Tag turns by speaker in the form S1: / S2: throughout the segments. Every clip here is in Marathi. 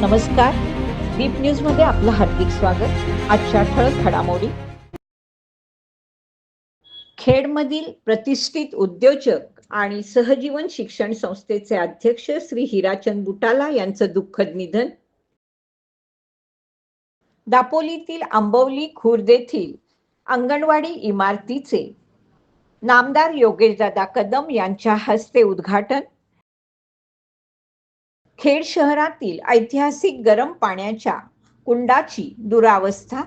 S1: नमस्कार. दीप न्यूजमध्ये आपलं हार्दिक स्वागत. आजच्या ठळक घडामोडी. खेडमधील प्रतिष्ठित उद्योजक आणि सहजीवन शिक्षण संस्थेचे अध्यक्ष श्री हिराचंद बुटाला यांचं दुःखद निधन. दापोलीतील आंबवली खुर्द येथील अंगणवाडी इमारतीचे नामदार योगेशदादा कदम यांच्या हस्ते उद्घाटन. खेड शहरातील ऐतिहासिक गरम पाण्याच्या कुंडाची दुरावस्था.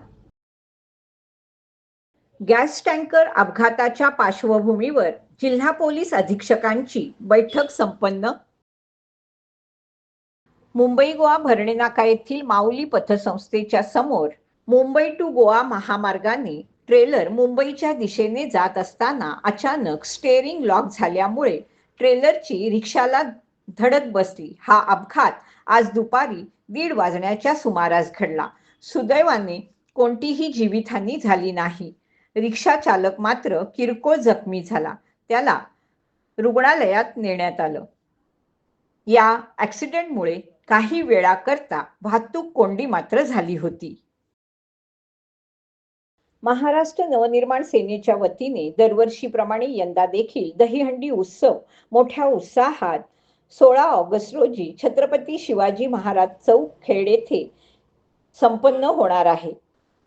S1: गॅस टँकर अपघाताच्या पार्श्वभूमीवर जिल्हा पोलीस अधीक्षकांची बैठक संपन्न. मुंबई गोवा भरणे नाका येथील माऊली पथसंस्थेच्या समोर मुंबई टू गोवा महामार्गाने ट्रेलर मुंबईच्या दिशेने जात असताना अचानक स्टेअरिंग लॉक झाल्यामुळे ट्रेलरची रिक्षाला धडक बसली. हा अपघात आज दुपारी दीड वाजण्याच्या सुमारास घडला. सुदैवाने कोणतीही जीवितहानी झाली नाही. रिक्षा चालक मात्र किरकोळ जखमी झाला. त्याला रुग्णालयात नेण्यात आलं. या ऍक्सिडेंटमुळे काही वेळाकरता वाहतूक कोंडी मात्र झाली होती. महाराष्ट्र नवनिर्माण सेनेच्या वतीने दरवर्षीप्रमाणे यंदा देखील दहीहंडी उत्सव मोठ्या उत्साहात सोळा ऑगस्ट रोजी छत्रपती शिवाजी महाराज चौक खेड येथे संपन्न होणार आहे.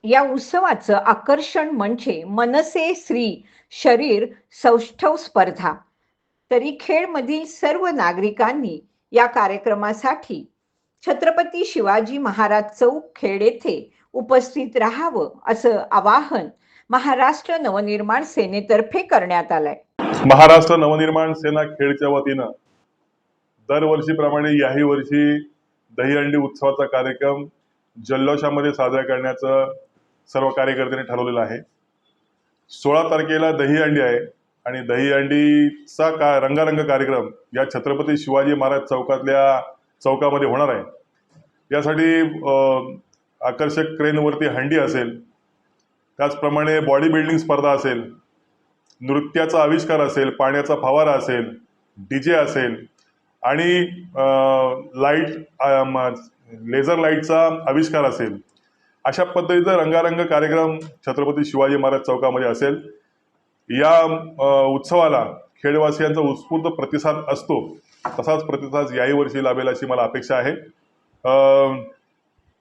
S1: या उत्सवाचं आकर्षण म्हणजे मनसे श्री शरीर सौष्ठव स्पर्धा. तरी खेडमधील सर्व नागरिकांनी या कार्यक्रमासाठी छत्रपती शिवाजी महाराज चौक खेड येथे उपस्थित राहावं असं आवाहन महाराष्ट्र नवनिर्माण सेनेतर्फे करण्यात आलंय.
S2: महाराष्ट्र नवनिर्माण सेना खेडच्या वतीनं दरवर्षीप्रमाणे याही वर्षी दहीहंडी उत्सवाचा कार्यक्रम जल्लोषामध्ये साजरा करण्याचं सर्व कार्यकर्त्यांनी ठरवलेलं आहे. सोळा तारखेला दहीहंडी आहे आणि दहीहंडीचा का रंगारंग कार्यक्रम या छत्रपती शिवाजी महाराज चौकातल्या चौकामध्ये होणार आहे. यासाठी आकर्षक क्रेनवरती हंडी असेल त्याचप्रमाणे बॉडी बिल्डिंग स्पर्धा असेल नृत्याचा आविष्कार असेल पाण्याचा फवारा असेल डी जे असेल आणि लाइट लेझर लाईटचा आविष्कार असेल. अशा पद्धतीचा रंगारंग कार्यक्रम छत्रपती शिवाजी महाराज चौकामध्ये असेल. या उत्सवाला खेडवासियांचा उत्स्फूर्त प्रतिसाद असतो. तसाच प्रतिसाद याही वर्षी लाभेल अशी मला अपेक्षा आहे.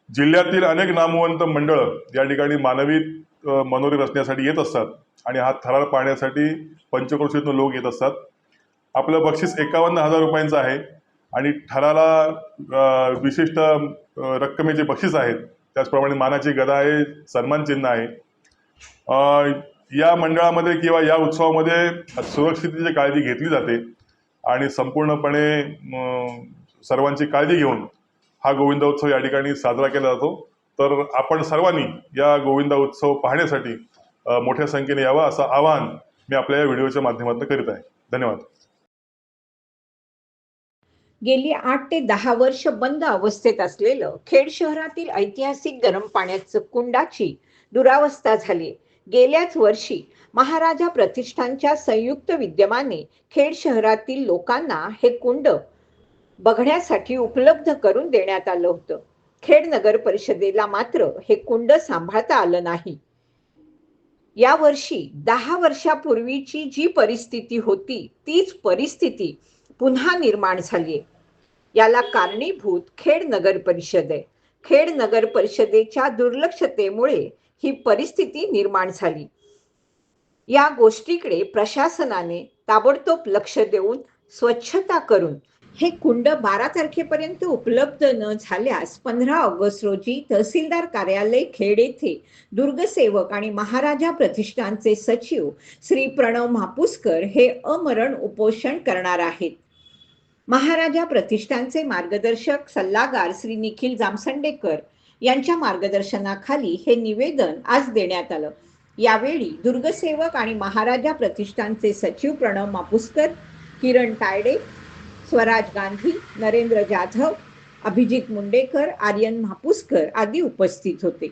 S2: जिल्ह्यातील अनेक नामवंत मंडळं या ठिकाणी मानवी मनोरी रचण्यासाठी येत असतात आणि हा थरार पाहण्यासाठी पंचक्रोशीतून लोक येत असतात आपलं बक्षीस एकावन्न हजार रुपयांचं आहे. आणि ठराला विशिष्ट रक्कमेचे बक्षीस आहेत त्याचप्रमाणे मानाची गदा आहे सन्मान चिन्ह आहे. या मंडळामध्ये किंवा या उत्सवामध्ये सुरक्षितेची काळजी घेतली जाते आणि संपूर्णपणे सर्वांची काळजी घेऊन हा गोविंदोत्सव या ठिकाणी साजरा केला जातो. तर आपण सर्वांनी या गोविंदा उत्सव पाहण्यासाठी मोठ्या संख्येने यावं असं आवाहन मी आपल्या या व्हिडिओच्या माध्यमातून करीत आहे. धन्यवाद.
S1: गेली आठ ते दहा वर्ष बंद अवस्थेत असलेलं खेड शहरातील ऐतिहासिक गरम पाण्याचं कुंडाची दुरावस्था झाली. गेल्याच वर्षी महाराजा प्रतिष्ठानच्या संयुक्त विद्यमाने खेड शहरातील लोकांना हे कुंड बघण्यासाठी उपलब्ध करून देण्यात आलं होतं. खेड नगर परिषदेला मात्र हे कुंड सांभाळता आलं नाही. या वर्षी दहा वर्षापूर्वीची जी परिस्थिती होती तीच परिस्थिती पुन्हा निर्माण झाली याला कारणीभूत खेड नगर परिषद आहे. खेड नगर परिषदेच्या दुर्लक्षतेमुळे ही परिस्थिती निर्माण झाली. या गोष्टीकडे प्रशासनाने ताबडतोब लक्ष देऊन स्वच्छता करून हे कुंड बारा तारखेपर्यंत उपलब्ध न झाल्यास पंधरा ऑगस्ट रोजी तहसीलदार कार्यालय खेड येथे दुर्गसेवक आणि महाराजा प्रतिष्ठानचे सचिव श्री प्रणव म्हापुसकर हे अमरण उपोषण करणार आहेत. महाराजा प्रतिष्ठानचे मार्गदर्शक सल्लागार श्री निखिल जामसंडेकर यांच्या मार्गदर्शनाखाली हे निवेदन आज देण्यात आलं. यावेळी दुर्गसेवक आणि महाराजा प्रतिष्ठानचे सचिव प्रणव मापुसकर किरण तायडे स्वराज गांधी नरेंद्र जाधव अभिजित मुंडेकर आर्यन म्हापुसकर आदी उपस्थित होते.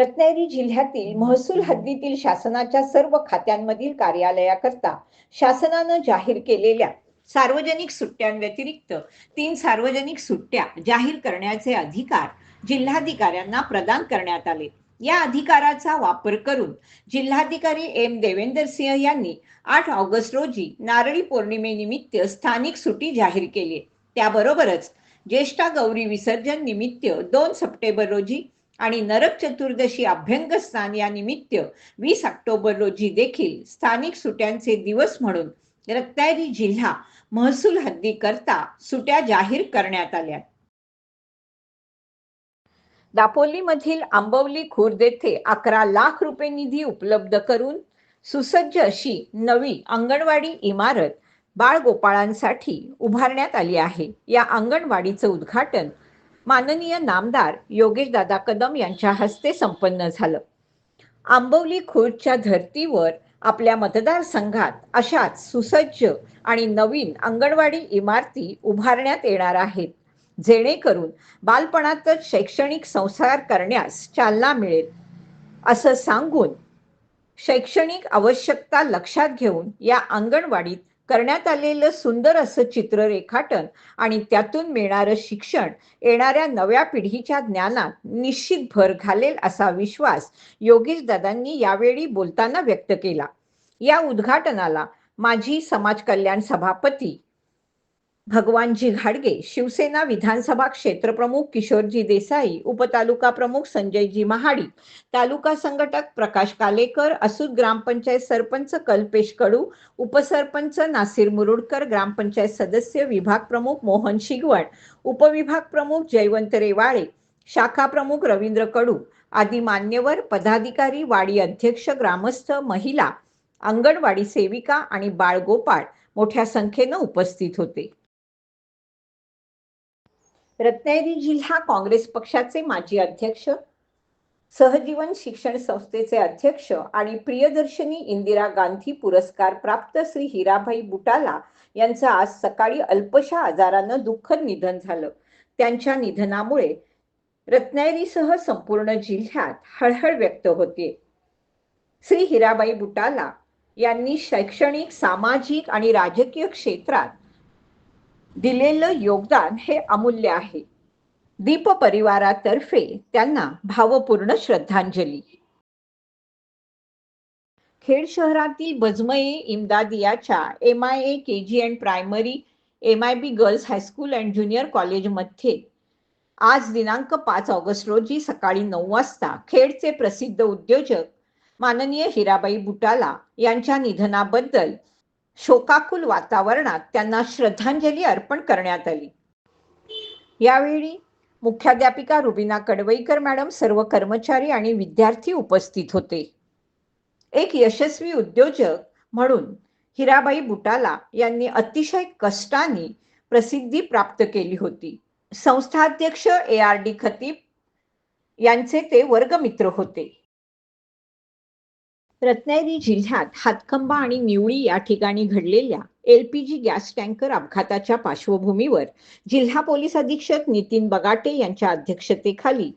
S1: रत्नागिरी जिल्ह्यातील महसूल हद्दीतील शासनाच्या सर्व खात्यांमधील कार्यालयाकरता शासनानं जाहीर केलेल्या सार्वजनिक सुट्ट्यांव्यतिरिक्त तीन सार्वजनिक सुट्ट्या जाहीर करण्याचे अधिकार जिल्हाधिकाऱ्यांना प्रदान करण्यात आले. या अधिकाराचा वापर करून जिल्हाधिकारी एम. देवेंदर सिंह यांनी आठ ऑगस्ट रोजी नारळी पौर्णिमेनिमित्त स्थानिक सुट्टी जाहीर केली. त्याबरोबरच ज्येष्ठा गौरी विसर्जन निमित्त दोन सप्टेंबर रोजी आणि नरक चतुर्दशी अभ्यंग स्नान या निमित्त वीस ऑक्टोबर रोजी देखील स्थानिक सुट्यांचे दिवस म्हणून रत्नागिरी जिल्हा महसूल हद्दीकरता सुट्या जाहीर करण्यात आल्या. दापोलीमधील आंबवली खुर्द येथे अकरा लाख रुपये निधी उपलब्ध करून सुसज्ज अशी नवी अंगणवाडी इमारत बाळगोपाळांसाठी उभारण्यात आली आहे. या अंगणवाडीचं उद्घाटन माननीय नामदार योगेश दादा कदम यांच्या हस्ते संपन्न झालं. आंबवली खुर्दच्या धर्तीवर आपल्या मतदारसंघात अशाच सुसज्ज आणि नवीन अंगणवाडी इमारती उभारण्यात येणार आहेत जेणेकरून बालपणातच शैक्षणिक संसार करण्यास चालना मिळेल. असं सांगून शैक्षणिक आवश्यकता लक्षात घेऊन या अंगणवाडीत करण्यात आलेलं सुंदर असं चित्र रेखाटन आणि त्यातून मिळणारं शिक्षण येणाऱ्या नव्या पिढीच्या ज्ञानात निश्चित भर घालेल असा विश्वास योगेश दादांनी यावेळी बोलताना व्यक्त केला. या उद्घाटनाला माजी समाज कल्याण सभापती भगवानजी घाडगे शिवसेना विधानसभा क्षेत्रप्रमुख किशोरजी देसाई उपतालुका प्रमुख संजयजी महाडी तालुका संघटक प्रकाश कालेकर असूद ग्रामपंचायत सरपंच कल्पेश कडू उपसरपंच नासिर मुरुडकर ग्रामपंचायत सदस्य विभाग प्रमुख मोहन शिगवण उपविभाग प्रमुख जयवंत रेवाळे शाखा प्रमुख रवींद्र कडू आदी मान्यवर पदाधिकारी वाडी अध्यक्ष ग्रामस्थ महिला अंगणवाडी सेविका आणि बाळगोपाळ मोठ्या संख्येनं उपस्थित होते. रत्नागिरी जिल्हा काँग्रेस पक्षाचे माजी अध्यक्ष सहजीवन शिक्षण संस्थेचे अध्यक्ष आणि प्रियदर्शनी इंदिरा गांधी पुरस्कार प्राप्त श्री हिराभाई बुटाला यांचं आज सकाळी अल्पशा आजारानं दुःखद निधन झालं. त्यांच्या निधनामुळे रत्नागिरीसह संपूर्ण जिल्ह्यात हळहळ व्यक्त होते. श्री हिराबाई बुटाला यांनी शैक्षणिक सामाजिक आणि राजकीय क्षेत्रात दिलेलं योगदान हे अमूल्य आहे. दीप परिवारातर्फे त्यांना भावपूर्ण श्रद्धांजली. खेड शहरातील बजमये इमदादियाच्या M I A K G and primary M I B girls high school and junior कॉलेजमध्ये आज दिनांक पाच ऑगस्ट रोजी सकाळी नऊ वाजता खेडचे प्रसिद्ध उद्योजक माननीय हिराबाई बुटाला यांच्या निधनाबद्दल शोकाकुल वातावरणात त्यांना श्रद्धांजली अर्पण करण्यात आली. यावेळी मुख्याध्यापिका रुबिना कडवईकर मॅडम सर्व कर्मचारी आणि विद्यार्थी उपस्थित होते. एक यशस्वी उद्योजक म्हणून हिराबाई बुटाला यांनी अतिशय कष्टाने प्रसिद्धी प्राप्त केली होती. संस्थाध्यक्ष ए आर डी खतीब यांचे ते वर्गमित्र होते. रत्नागिरी जिल्ह्यात हातखंबा आणि निवळी या ठिकाणी घडलेल्या L P G gas tanker अपघाताच्या पार्श्वभूमीवर जिल्हा पोलीस अधीक्षक नितीन बगाटे यांच्या अध्यक्षतेखाली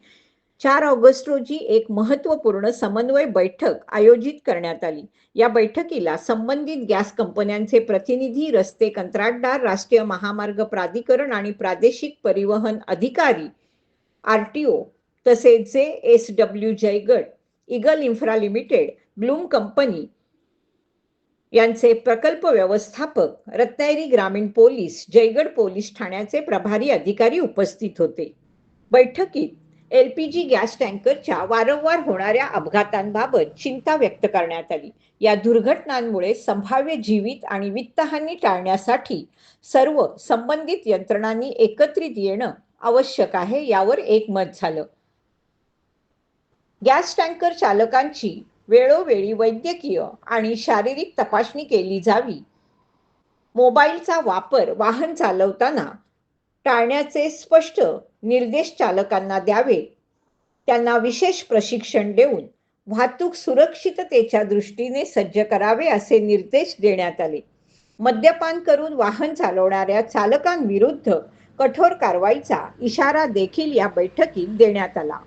S1: चार ऑगस्ट रोजी एक महत्त्वपूर्ण समन्वय बैठक आयोजित करण्यात आली. या बैठकीला संबंधित गॅस कंपन्यांचे प्रतिनिधी रस्ते कंत्राटदार राष्ट्रीय महामार्ग प्राधिकरण आणि प्रादेशिक परिवहन अधिकारी आर टी ओ तसेच J S W Jaigad eagle infra limited bloom company यांचे प्रकल्प व्यवस्थापक रत्नागिरी ग्रामीण पोलीस जयगड पोलीस ठाण्याचे प्रभारी अधिकारी उपस्थित होते. बैठकीत एल पी जी गॅस टँकरच्या वारंवार होणाऱ्या अपघातांबाबत चिंता व्यक्त करण्यात आली. या दुर्घटनांमुळे संभाव्य जीवित आणि वित्तहानी टाळण्यासाठी सर्व संबंधित यंत्रणांनी एकत्रित येणं आवश्यक आहे यावर एकमत झालं. गॅस टँकर चालकांची वेळोवेळी वैद्यकीय आणि शारीरिक तपासणी केली जावी. मोबाईलचा वापर वाहन चालवताना टाळण्याचे स्पष्ट निर्देश चालकांना द्यावे. त्यांना विशेष प्रशिक्षण देऊन वाहतूक सुरक्षिततेच्या दृष्टीने सज्ज करावे असे निर्देश देण्यात आले. मद्यपान करून वाहन चालवणाऱ्या चालकांविरुद्ध कठोर कारवाईचा इशारा देखील या बैठकीत देण्यात आला.